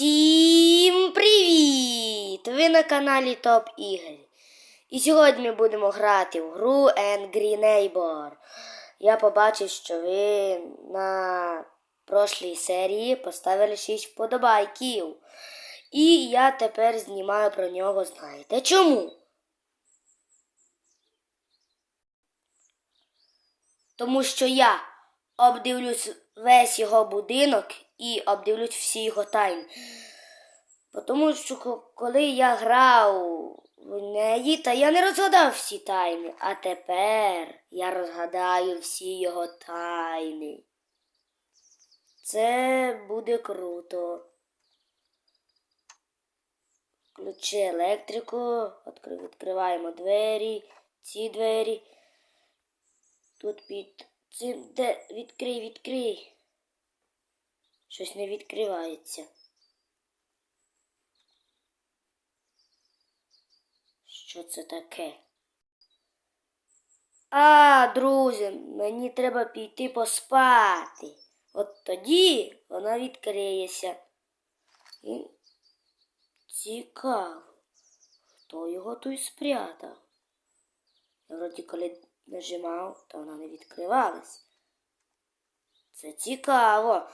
Всім привіт! Ви на каналі Топ Ігор. І сьогодні ми будемо грати в гру Angry Neighbor. Я побачив, що ви на прошлій серії поставили 6 вподобайків. І я тепер знімаю про нього, знаєте чому? Тому що я обдивлюсь весь його будинок і обдивлюсь всі його тайни. Тому що коли я грав в неї, та я не розгадав всі тайни, а тепер я розгадаю всі його тайни. Це буде круто. Ключі електрику, відкриваємо двері, ці двері. Тут під цим де відкрий, відкрий. Щось не відкривається. Що це таке? А, друзі, мені треба піти поспати. От тоді вона відкриється. І цікаво, хто його тут спрятав. Я вроді коли нажимав, то вона не відкривалась. Це цікаво.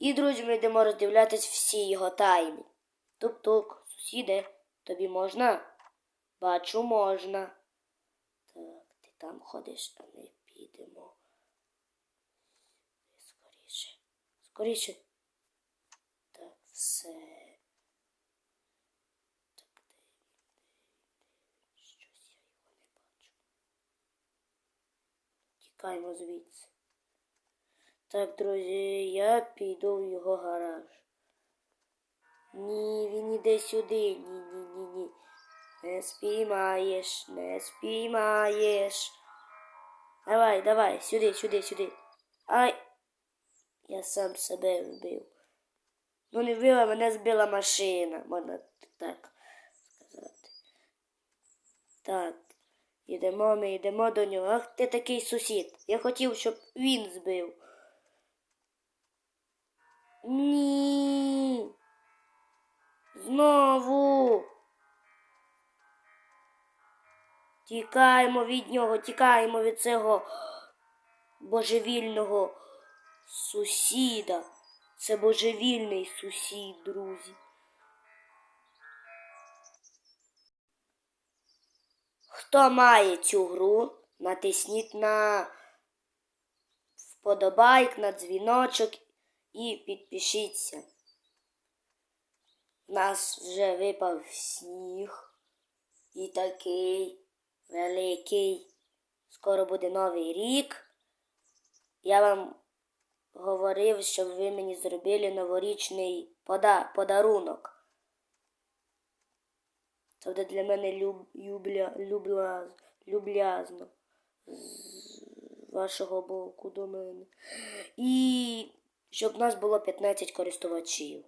І, друзі, ми йдемо роздивлятись всі його тайни. Тук-тук, сусіде, тобі можна? Бачу, можна. Так, ти там ходиш, а ми підемо. Скоріше. Скоріше. Так, все. Так? Щось я його не бачу. Тікаємо звідси. Так, друзі, я піду в його гараж. Ні, він іде сюди. Ні, ні. Не спіймаєш, не спіймаєш. Давай, давай, сюди, сюди, сюди. Ай. Я сам себе вбив. Ну, не вбила, мене збила машина, можна так сказати. Так. Йдемо, ми йдемо до нього. Ах, ти такий сусід. Я хотів, щоб він збив. Ні. Знову. Тікаємо від нього, тікаємо від цього божевільного сусіда. Це божевільний сусід, друзі. Хто має цю гру, натисніть на вподобайк, на дзвіночок і підпишіться. У нас вже випав сніг і такий великий. Скоро буде новий рік. Я вам говорив, щоб ви мені зробили новорічний пода- подарунок. Це буде для мене люб, любля, любла, люблязно з вашого боку до мене. І щоб нас було 15 користувачів.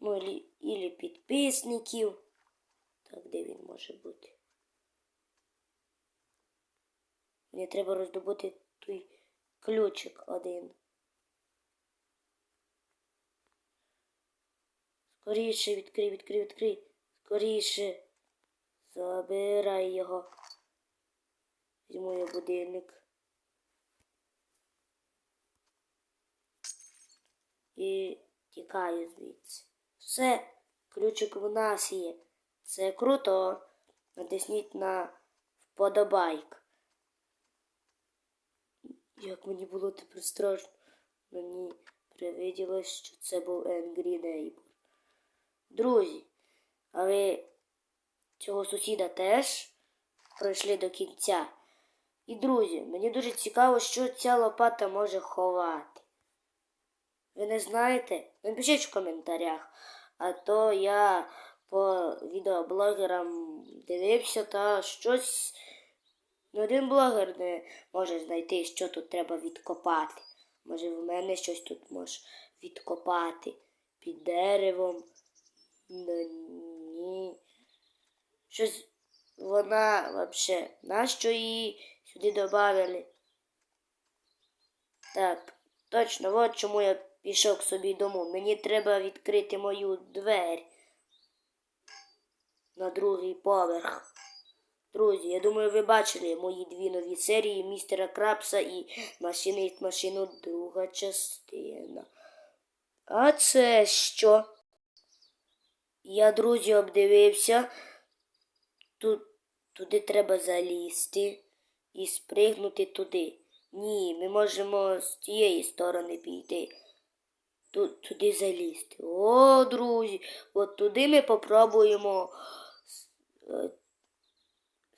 Ну, ілі, ілі підписників. Так, де він може бути? Мені треба роздобути той ключик один. Скоріше відкрий, відкрий, відкрий. Скоріше. Забирай його. Візьму я будильник. І тікаю звідси. Все, ключик в нас є. Це круто. Натисніть на вподобайк. Як мені було тепер страшно. Мені привиділось, що це був Angry Neighbor. Друзі, а ви цього сусіда теж пройшли до кінця. І, друзі, мені дуже цікаво, що ця лопата може ховати. Ви не знаєте? Напишіть в коментарях. А то я по відеоблогерам дивився та щось. Ні один блогер не може знайти, що тут треба відкопати. Може, в мене щось тут може відкопати під деревом. Ну, ні. Щось вона вообще. Нащо її сюди додали? Так, точно, от чому я пішов собі дому. Мені треба відкрити мою двері на другий поверх. Друзі, я думаю, ви бачили мої дві нові серії містера Крабса і Машинист машину друга частина. А це що? Я, друзі, обдивився. Тут, туди треба залізти і спригнути туди. Ні, ми можемо з тієї сторони піти. Тут, туди залізти. О, друзі, от туди ми попробуємо е,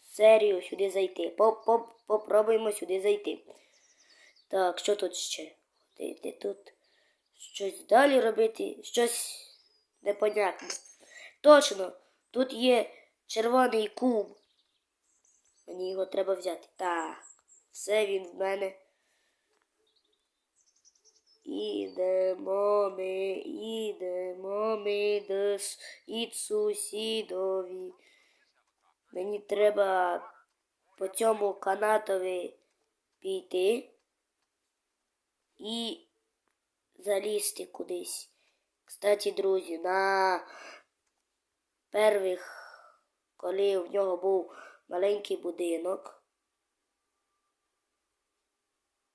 серію сюди зайти. Поп- поп- Попробуємо сюди зайти. Так, що тут ще? Ходити тут. Щось далі робити, щось непонятне. Точно, тут є червоний куб. Мені його треба взяти. Так, все він в мене. Ідемо ми, ідемо ми до сусідові. Мені треба по цьому канатові піти і залізти кудись. Кстати, друзі, на перших, коли в нього був маленький будинок.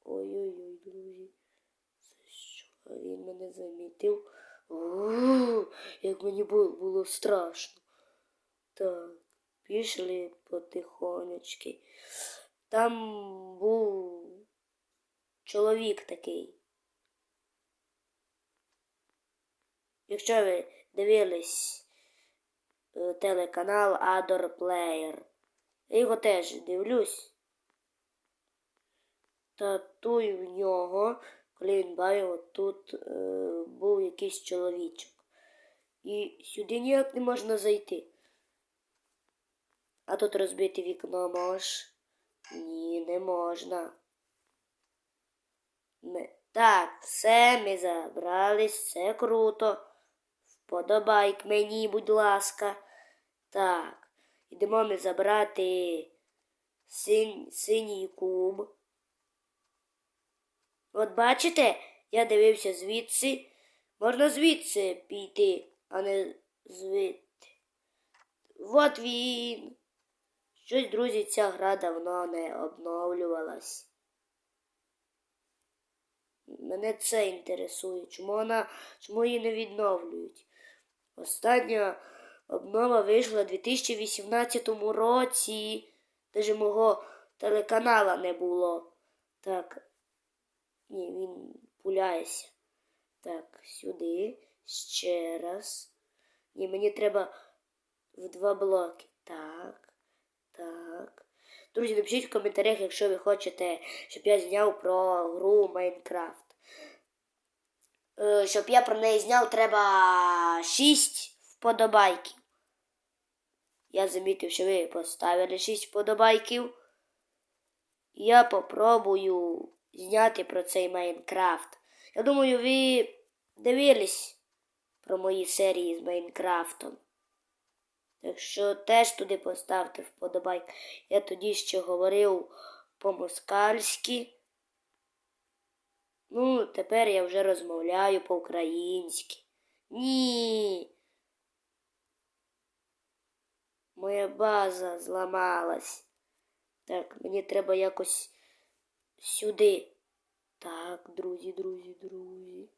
Ой-ой-ой, друзі. Він мене замітив. О, як мені було, страшно. Так, пішли потихонечки. Там був чоловік такий. Якщо ви дивились е, телеканал Ador Player, я його теж дивлюсь. Та той в нього, коли він бавив, от тут е, був якийсь чоловічок. І сюди ніяк не можна зайти. А тут розбити вікно мож? Ні, не можна. Ми... Так, все, ми забрались, все круто. Вподобайк мені, будь ласка. Так, ідемо ми забрати синь, синій куб. От бачите, я дивився звідси. Можна звідси піти, а не звідти. От він. Щось, друзі, ця гра давно не обновлювалась. Мене це інтересує. Чому вона, чому її не відновлюють? Остання обнова вийшла у 2018 році. Даже мого телеканала не було. Так. Ні, він пуляється. Так, сюди. Ще раз. Ні, мені треба в два блоки. Так. Так. Друзі, напишіть в коментарях, якщо ви хочете, щоб я зняв про гру Майнкрафт. Е, щоб я про неї зняв, треба 6 вподобайків. Я замітив, що ви поставили 6 вподобайків. Я попробую зняти про цей Майнкрафт. Я думаю, ви дивились про мої серії з Майнкрафтом. Так що теж туди поставте вподобайк. Я тоді ще говорив по-москальськи. Ну, тепер я вже розмовляю по-українськи. Ні. Моя база зламалась. Так, мені треба якось сюди. Так, друзі, друзі, друзі.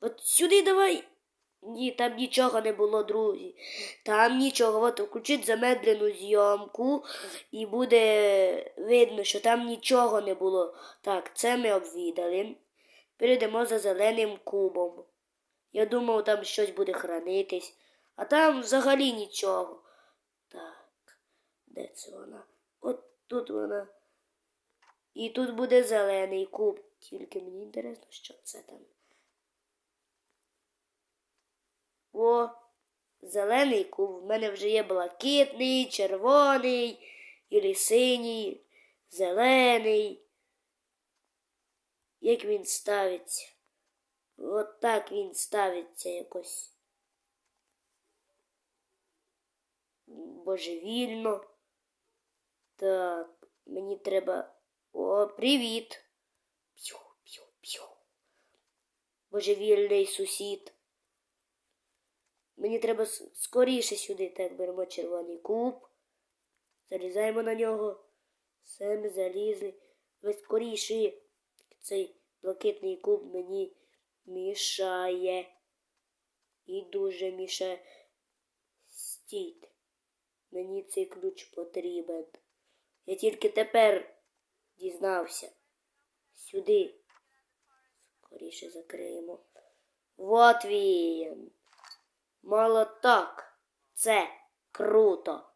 От сюди давай. Ні, там нічого не було, друзі. Там нічого. От включіть замедлену зйомку і буде видно, що там нічого не було. Так, це ми обвідали. Перейдемо за зеленим кубом. Я думав, там щось буде хранитись, а там взагалі нічого. Так, де це вона? От тут вона. І тут буде зелений куб. Тільки мені інтересно, що це там. О, зелений куб. В мене вже є блакитний, червоний, і синій, зелений. Як він ставиться? От так він ставиться якось. Божевільно. Так, мені треба. О, привіт. Божевільний сусід. Мені треба скоріше сюди. Так, беремо червоний куб. Залізаємо на нього. Все ми залізли. Ви скоріше. Цей блакитний куб мені мішає. І дуже мішає. Стійте. Мені цей ключ потрібен. Я тільки тепер дізнався. Сюди. Скоріше закриємо. Вот він. Молоток. Це круто.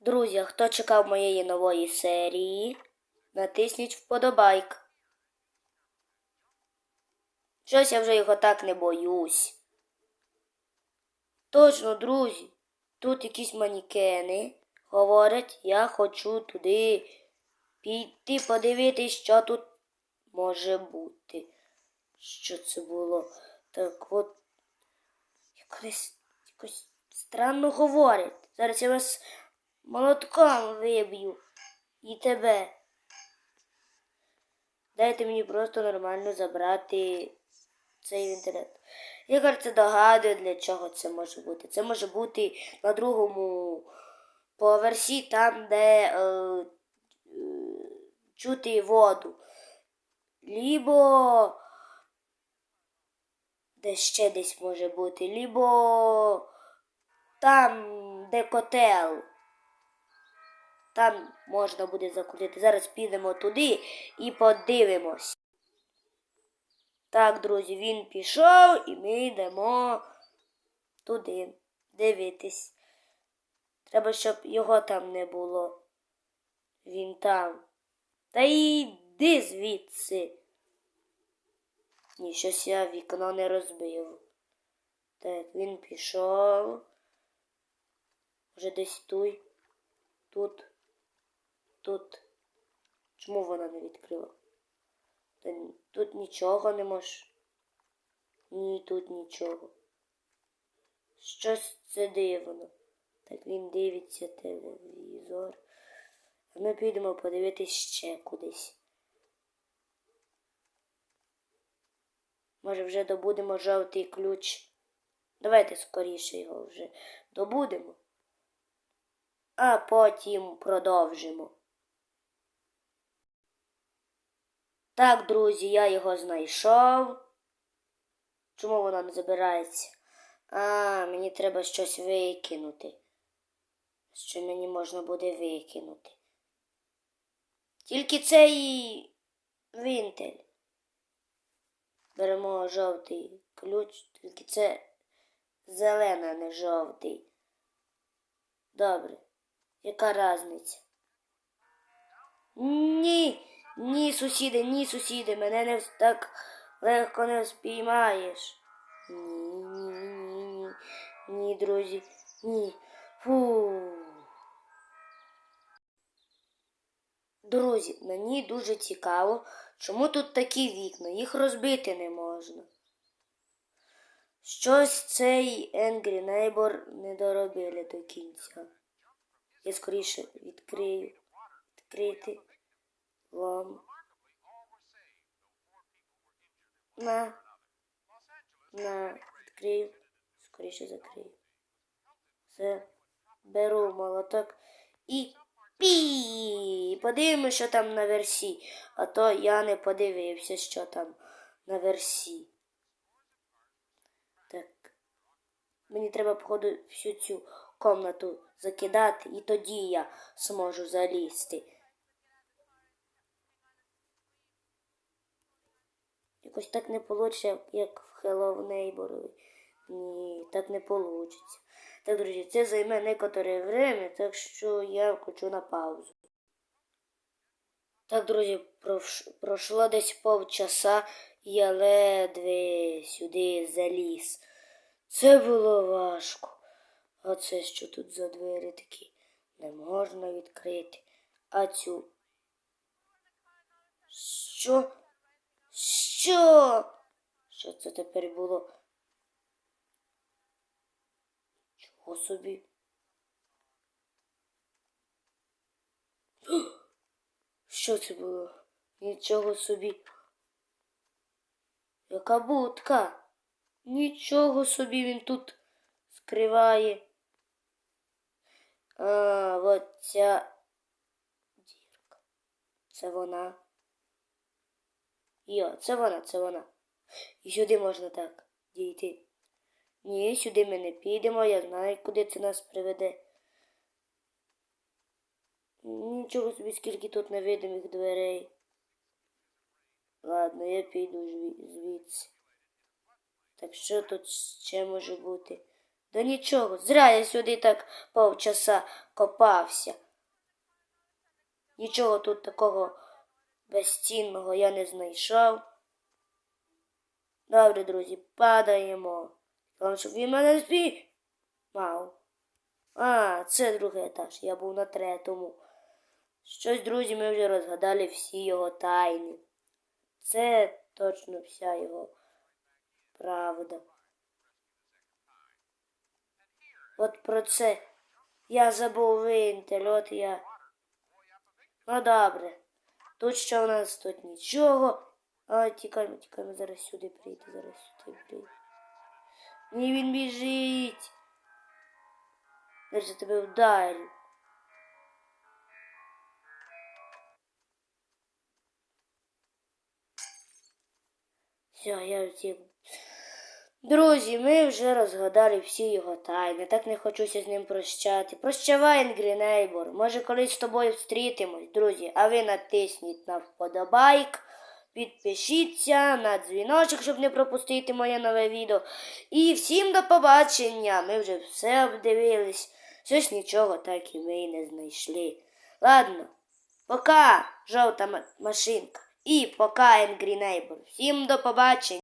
Друзі, хто чекав моєї нової серії, натисніть вподобайк. Щось я вже його так не боюсь. Точно, друзі, тут якісь манікени говорять, я хочу туди піти подивитись, що тут може бути. Що це було? Так от якось, якось странно говорять. Зараз я вас молотком виб'ю і тебе. Дайте мені просто нормально забрати цей інтернет. Я кажеться, догадую, для чого це може бути. Це може бути на другому поверсі, там, де е, е, чути воду. Лібо де ще десь може бути, лібо там, де котел. Там можна буде закрутити. Зараз підемо туди і подивимось. Так, друзі, він пішов і ми йдемо туди дивитись. Треба, щоб його там не було. Він там. Та йди звідси. Ні, щось я вікно не розбив. Так, він пішов. Вже десь туй. Тут. Тут. Чому вона не відкрила? Тут нічого не може. Ні, тут нічого. Щось це дивно. Так він дивиться телевізор. Ми підемо подивитись ще кудись. Може, вже добудемо жовтий ключ. Давайте скоріше його вже добудемо. А потім продовжимо. Так, друзі, я його знайшов. Чому вона не забирається? А, мені треба щось викинути. Що мені можна буде викинути? Тільки цей вінтель. Беремо жовтий ключ, тільки це зелений, а не жовтий. Добре. Яка різниця? Ні, ні, сусіди, ні, сусіди, мене не так легко не спіймаєш. Ні, ні, ні, ні, ні, друзі, ні. Фу. Друзі, мені дуже цікаво, чому тут такі вікна, їх розбити не можна. Щось цей Angry Neighbor не доробили до кінця. Я скоріше відкрию. Відкрити вам. На. На. Відкрию. Скоріше закрию. Все. Беру молоток і пі. Подивимося, що там на версі. А то я не подивився, що там на версі. Так. Мені треба, походу, всю цю комнату закидати, і тоді я зможу залізти. Якось так не вийде, як в Hello Neighbor. Ні, так не вийде. Так, друзі, це займе некоторе время, так що я хочу на паузу. Так, друзі, пройшло десь полчаса, і я ледве сюди заліз. Це було важко. А це що тут за двері такі? Не можна відкрити. А цю. Що? Що? Що це тепер було? Чого собі? Що це було? Нічого собі. Яка будка? Нічого собі він тут скриває. А, от ця дірка. Це вона. Йо, це вона, це вона. І сюди можна так дійти. Ні, сюди ми не підемо, я знаю, куди це нас приведе. Нічого собі, скільки тут невидимих дверей. Ладно, я піду звідси. Так що тут ще може бути? Да нічого, зря я сюди так повчаса копався. Нічого тут такого безцінного я не знайшов. Добре, друзі, падаємо. Вам, щоб він мене не спіймав. А, це другий етаж. Я був на третьому. Щось, друзі, ми вже розгадали всі його тайни. Це точно вся його правда. От про це я забув винтель, от я. Ну добре. Тут що у нас тут нічого. А, тікаємо, тікаємо, зараз сюди прийде, зараз сюди прийде. Ні, він біжить. Зараз я тебе вдарю. Все, я втік. Друзі, ми вже розгадали всі його тайни. Так не хочуся з ним прощати. Прощавай, Інгрі Нейбор. Може, колись з тобою встрітимось, друзі. А ви натисніть на вподобайк, підпишіться на дзвіночок, щоб не пропустити моє нове відео. І всім до побачення. Ми вже все обдивились. Щось нічого так і ми не знайшли. Ладно, пока, жовта машинка. І пока, Angry Neighbor. Всім до побачення.